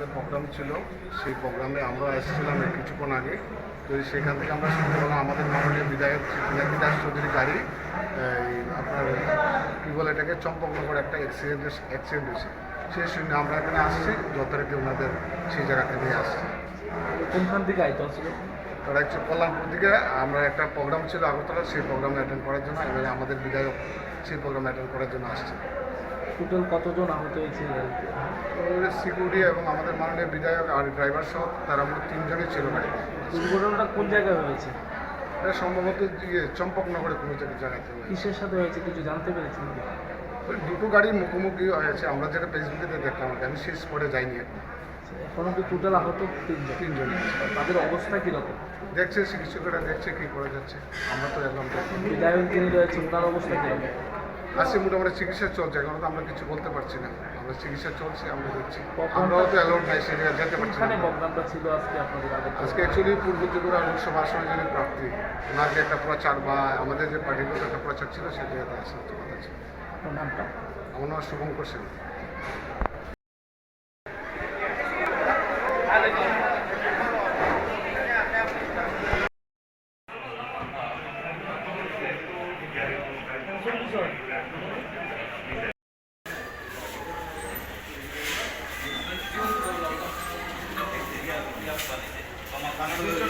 আসছিলাম এসেছিলাম কিছুক্ষণ আগে। তো সেখান থেকে আমরা শুনতে পেলাম আমাদের মাননীয় বিধায়ক পিনাকি দাস চৌধুরী গাড়ি আপনার কী বলে এটাকে চম্পকনগর একটা অ্যাক্সিডেন্ট অ্যাক্সিডেন্ট হয়েছে। সেই শুনে আমরা এখানে আসছি যথারীতি ওনাদের সেই জায়গাতে নিয়ে আসছি। কোনখান থেকে আইতে হচ্ছিল তারা হচ্ছে কল্যাণপুর দিকে। আমরা একটা প্রোগ্রাম ছিল আগরতলা সেই প্রোগ্রাম অ্যাটেন্ড করার জন্য এবারে আমাদের বিধায়ক সেই প্রোগ্রাম অ্যাটেন্ড করার জন্য আসছে। টোটাল কতজন আহত হয়েছে? এই সিকিউরিটি এবং আমাদের মাননীয় বিধায়ক আর ড্রাইভার সহ তারা আমরা তিনজনই ছিল গাড়িতে। দুর্ঘটনাটা কোন জায়গায় হয়েছে? এটা সম্ভবত ইয়ে চম্পকনগরে কোনো জায়গায় জায়গাতে হয়েছে কিসের সাথে হয়েছে কিছু জানতে পেরেছেন? দুটো গাড়ির মুখোমুখি হয়েছে আমরা যেটা ফেসবুকে দেখলাম আমি সেই স্পটে যাইনি এখন। এখনও কি টোটাল আহত তিনজন। তিনজন। তাদের অবস্থা কীরকম? দেখছে চিকিৎসকেরা দেখছে কী করা যাচ্ছে আমরা তো এলাম। বিধায়ক যিনি রয়েছে ওনার অবস্থা কীরকম? আসছে মোটামুটি চিকিৎসা চলছে এখন তো আমরা কিছু বলতে পারছি না। আমরা চিকিৎসা চলছে আমরা দেখছি। আমরাও তো অ্যালাউড নাই সে জায়গায় যেতে পারছি না। ছিল আজকে আপনাদের আজকে অ্যাকচুয়ালি পূর্ব ত্রিপুরা লোকসভা আসনে যিনি প্রার্থী ওনার যে একটা প্রচার বা আমাদের যে পার্টির একটা প্রচার ছিল সে জায়গাতে আসার তো কথা ছিল। শুভঙ্কর নামটা আমার নাম শুভঙ্কর সেন